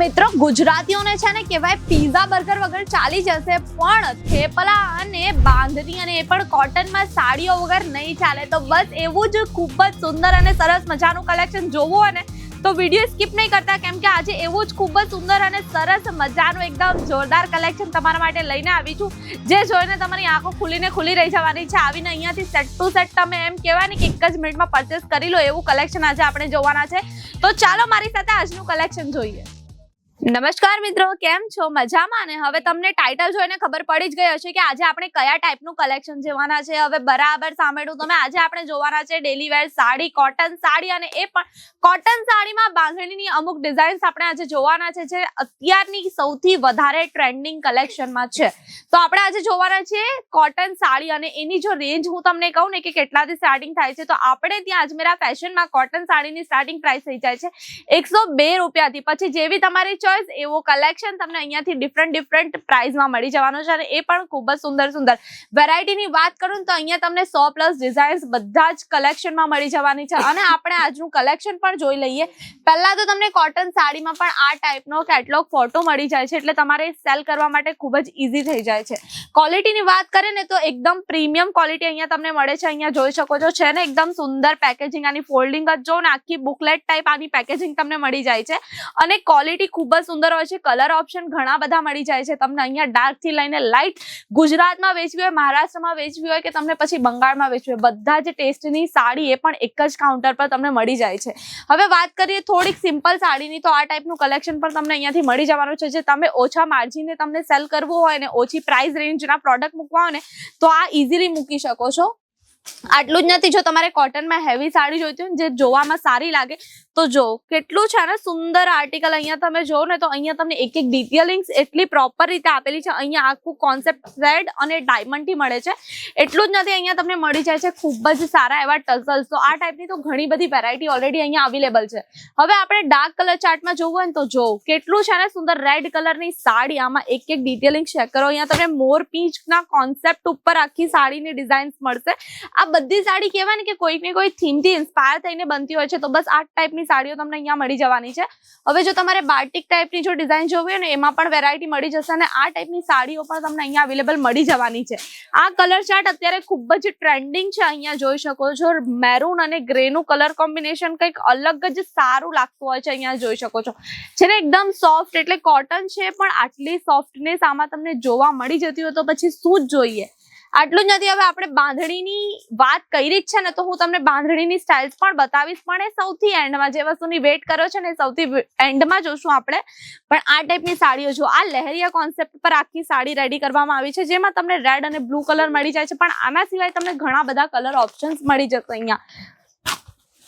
મિત્રો, ગુજરાતીઓને છે ને કહેવાય પીઝા બર્ગર વગર ચાલી જશે, પણ થેપલા અને બાંધણી અને એ પણ કોટનમાં સાડીઓ વગર નહીં ચાલે. તો બસ એવું જ ખૂબ જ સુંદર અને સરસ મજાનું કલેક્શન જોવું હોય ને તો વીડિયો સ્કીપ નહીં કરતા, કેમ કે આજે એવું જ ખૂબ જ સુંદર અને સરસ મજાનું એકદમ જોરદાર કલેક્શન તમારા માટે લઈને આવી છું. જે જોઈને તમારી આંખો ખુલીને ખુલી રહી જવાની છે, આવીને અહીંયાથી સેટ ટુ સેટ તમે એમ કહેવાય ને કે એક જ મિનિટમાં પરચેસ કરી લો, એવું કલેક્શન આજે આપણે જોવાના છે. તો ચાલો મારી સાથે આજનું કલેક્શન જોઈએ. નમસ્કાર મિત્રો, કેમ છો? મજામાં? ને હવે તમને ટાઇટલ જોઈને ખબર પડી જ ગઈ હશે કે આજે આપણે કયા ટાઈપનું કલેક્શન જોવાના છે. હવે બરાબર સાંભળ્યું તમે આજે આપણે જોવાના છે daily wear sari cotton sari અને એ પણ કોટન સાડીમાં બાંધણીની અમુક ડિઝાઇન્સ આપણે આજે જોવાના છે, જે અત્યારની સૌથી વધારે ટ્રેન્ડિંગ કલેક્શનમાં છે. તો આપણે આજે જોવાના છે કોટન સાડી અને એની જો રેન્જ હું તમને કહું ને કે કેટલાથી સ્ટાર્ટિંગ થાય છે, તો આપણે ત્યાં અજમેરા ફેશનમાં કોટન સાડીની સ્ટાર્ટિંગ પ્રાઇસ થઈ જાય છે એકસો બે રૂપિયાથી. પછી જેવી તમારી ચોઈસ એવો કલેક્શન તમને અહીંયાથી ડિફરન્ટ ડિફરન્ટ પ્રાઇસમાં મળી જવાનો છે અને એ પણ ખૂબ જ સુંદર સુંદર. વેરાયટીની વાત કરું તો અહીંયા તમને સો પ્લસ ડિઝાઇન્સ બધા જ કલેક્શનમાં મળી જવાની છે. અને આપણે આજનું કલેક્શન પણ જોઈ લઈએ. પહેલાં તો તમને કોટન સાડીમાં પણ આ ટાઈપનો કેટલોગ ફોટો મળી જાય છે એટલે તમારે સેલ કરવા માટે ખૂબ જ ઇઝી થઈ જાય છે. ક્વોલિટીની વાત કરીએ ને તો એકદમ પ્રીમિયમ ક્વોલિટી અહીંયા તમને મળે છે. અહીંયા જોઈ શકો છો, છે ને? એકદમ સુંદર પેકેજિંગ આની ફોલ્ડિંગ જ જો ને, આખી બુકલેટ ટાઈપ આની પેકેજિંગ તમને મળી જાય છે. અને ક્વોલિટી ખૂબ જ સુંદર હોય છે કલર ઓપ્શન ઘણા બધા મળી જાય છે. તમને અહીંયા ડાર્કથી લઈને લાઇટ ગુજરાતમાં વેચવી હોય, મહારાષ્ટ્રમાં વેચવી હોય કે તમને પછી બંગાળમાં વેચવી હોય, બધા જ ટેસ્ટની સાડી એ પણ એક જ કાઉન્ટર પર તમને મળી જાય છે. હવે વાત કરીએ થોડીક સિમ્પલ સાડીની, તો આ ટાઈપનું કલેક્શન પણ તમને અહીંયાથી મળી જવાનું છે. જે તમે ઓછા માર્જિને તમને સેલ કરવું હોય ને, ઓછી પ્રાઇસ રેન્જના પ્રોડક્ટ મૂકવા હોય ને, તો આ ઇઝીલી મૂકી શકો છો. આટલું જ નથી. જો તમારે કોટનમાં હેવી સાડી જોઈતી હોય જે જોવામાં સારી લાગે, તો જો, કેટલું છે ને સુંદર આર્ટિકલ અહીંયા તમે જો ને, તો અહીંયા તમને એક એક ડિટેલિંગ્સ એટલી પ્રોપર રીતે આપેલી છે. અહીંયા આખું કોન્સેપ્ટ થ્રેડ અને ડાયમંડથી મળે છે. એટલું જ નથી, અહીંયા તમને મળી જાય છે ખૂબ જ સારા એવા ટઝલ્સ તો આ ટાઈપની તો ઘણી બધી વેરાયટી ઓલરેડી અહીંયા અવેલેબલ છે. હવે આપણે ડાર્ક કલર ચાર્ટમાં જોવું હોય ને, તો જો, કેટલું છે ને સુંદર રેડ કલરની સાડી, આમાં એક એક ડિટેલિંગ ચેક કરો. અહીંયા તમને મોર પીચના કોન્સેપ્ટ ઉપર આખી સાડીની ડિઝાઇન્સ મળશે. આ બધી સાડી કહેવાય ને કે કોઈક ને કોઈ થીમથી ઇન્સ્પાયર થઈને બનતી હોય છે, તો બસ આ ટાઈપની સાડીઓ તમને અહીંયા મળી જવાની છે. હવે જો તમારે બાર્ટિક ટાઈપની જો ડિઝાઇન જોવી હોય ને, એમાં પણ વેરાયટી મળી જશે અને આ ટાઈપની સાડીઓ પણ તમને અહીંયા અવેલેબલ મળી જવાની છે. આ કલર ચાર્ટ અત્યારે ખૂબ જ ટ્રેન્ડિંગ છે, અહીંયા જોઈ શકો છો. મેરૂન અને ગ્રેનું કલર કોમ્બિનેશન કંઈક અલગ જ સારું લાગતું હોય છે, અહીંયા જોઈ શકો છો. છે ને, એકદમ સોફ્ટ એટલે કોટન છે, પણ આટલી સોફ્ટનેસ આમાં તમને જોવા મળી જતી હોય તો પછી શું જ જોઈએ? આટલું જ નથી. હવે આપણે બાંધણીની વાત કરી જ છે ને, તો હું તમને બાંધણીની સ્ટાઇલ્સ પણ બતાવીશ. પણ એ સૌથી એન્ડમાં જે વસ્તુની વેટ કરો છો ને સૌથી એન્ડમાં જોશું આપણે. પણ આ ટાઈપની સાડીઓ જો આ લહેરિયા કોન્સેપ્ટ પર આખી સાડી રેડી કરવામાં આવી છે, જેમાં તમને રેડ અને બ્લુ કલર મળી જાય છે. પણ આના સિવાય તમને ઘણા બધા કલર ઓપ્શન્સ મળી જશે અહીંયા.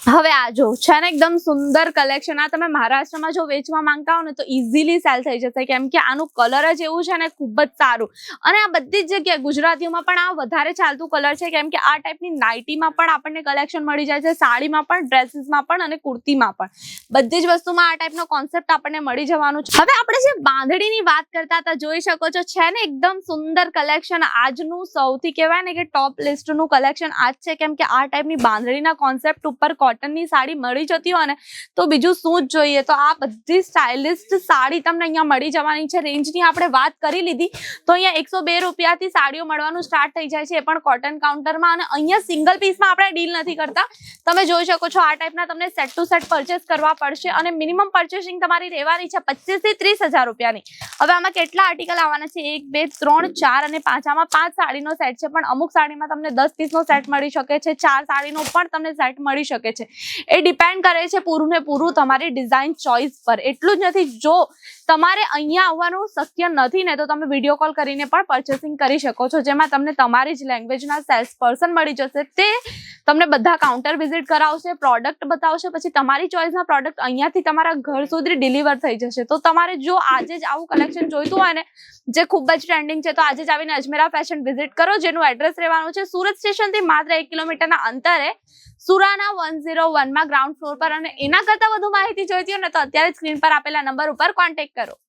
હવે આ જો છે ને એકદમ સુંદર કલેક્શન આ તમે મહારાષ્ટ્રમાં જો વેચવા માંગતા હો ને તો ઇઝીલી સેલ થઈ જશે. કેમ કે આનું કલર જ એવું છે ને ખૂબ જ સારું. અને આ બધી જ જગ્યાએ ગુજરાતીઓમાં પણ આ વધારે ચાલતું કલર છે. કેમ કે આ ટાઈપની નાઇટીમાં પણ આપણને કલેક્શન મળી જાય છે. સાડીમાં પણ ડ્રેસીસમાં પણ અને કુર્તીમાં પણ. બધી જ વસ્તુમાં આ ટાઈપનો કોન્સેપ્ટ આપણને મળી જવાનું છે. હવે આપણે જે બાંધણીની વાત કરતા હતા, જોઈ શકો છો, છે ને એકદમ સુંદર કલેક્શન આજનું સૌથી કહેવાય ને કે ટોપ લિસ્ટનું કલેક્શન આજ છે. કેમ કે આ ટાઈપની બાંધણીના કોન્સેપ્ટ ઉપર કોટનની સાડી મળી જતી હોય ને, તો બીજું શું જ જોઈએ? તો આ બધી સ્ટાઇલિસ્ટ સાડી તમને અહીંયા મળી જવાની છે. રેન્જની આપણે વાત કરી લીધી, તો અહીંયા એકસો બે રૂપિયાથી સાડીઓ મળવાનું સ્ટાર્ટ થઈ જાય છે. એ પણ કોટન કાઉન્ટરમાં અને અહીંયા સિંગલ પીસમાં આપણે ડીલ નથી કરતા. તમે જોઈ શકો છો આ ટાઈપના તમને સેટ ટુ સેટ પરચેસ કરવા પડશે અને મિનિમમ પરચેસિંગ તમારી રહેવાની છે પચીસથી ત્રીસ હજાર રૂપિયાની. હવે આમાં કેટલા આર્ટિકલ આવવાના છે? એક, બે, ત્રણ, ચાર અને પાંચ. આમાં પાંચ સાડીનો સેટ છે, પણ અમુક સાડીમાં તમને દસ પીસનો સેટ મળી શકે છે. ચાર સાડીનો પણ તમને સેટ મળી શકે છે. એ ડિપેન્ડ કરે છે પૂરું ને પૂરું તમારી ડિઝાઇન ચોઇસ પર. એટલું જ નથી, જો તમારે અહીંયા આવવાનું શક્ય નથી ને તો તમે વીડિયો કોલ કરીને પણ પરચેસિંગ કરી શકો છો. જેમાં તમને તમારી જ લેંગ્વેજના સેલ્સ પર્સન મળી જશે. તે તમને બધા કાઉન્ટર વિઝિટ કરાવશે પ્રોડક્ટ બતાવશે, પછી તમારી ચોઇસના પ્રોડક્ટ અહીંયાથી તમારા ઘર સુધી ડિલિવર થઈ જશે. તો તમારે જો આજે જ આવું કલેક્શન જોઈતું હોય ને, જે ખૂબ જ ટ્રેન્ડિંગ છે, તો આજે જ આવીને અજમેરા ફેશન વિઝિટ કરો, જેનું એડ્રેસ રહેવાનું છે સુરત સ્ટેશનથી માત્ર એક કિલોમીટરના અંતરે, સુરાના વન ઝીરો વનમાં ગ્રાઉન્ડ ફ્લોર પર. અને એના કરતાં વધુ માહિતી જોઈતી હોય ને, તો અત્યારે સ્ક્રીન પર આપેલા નંબર ઉપર કોન્ટેક્ટ કરો.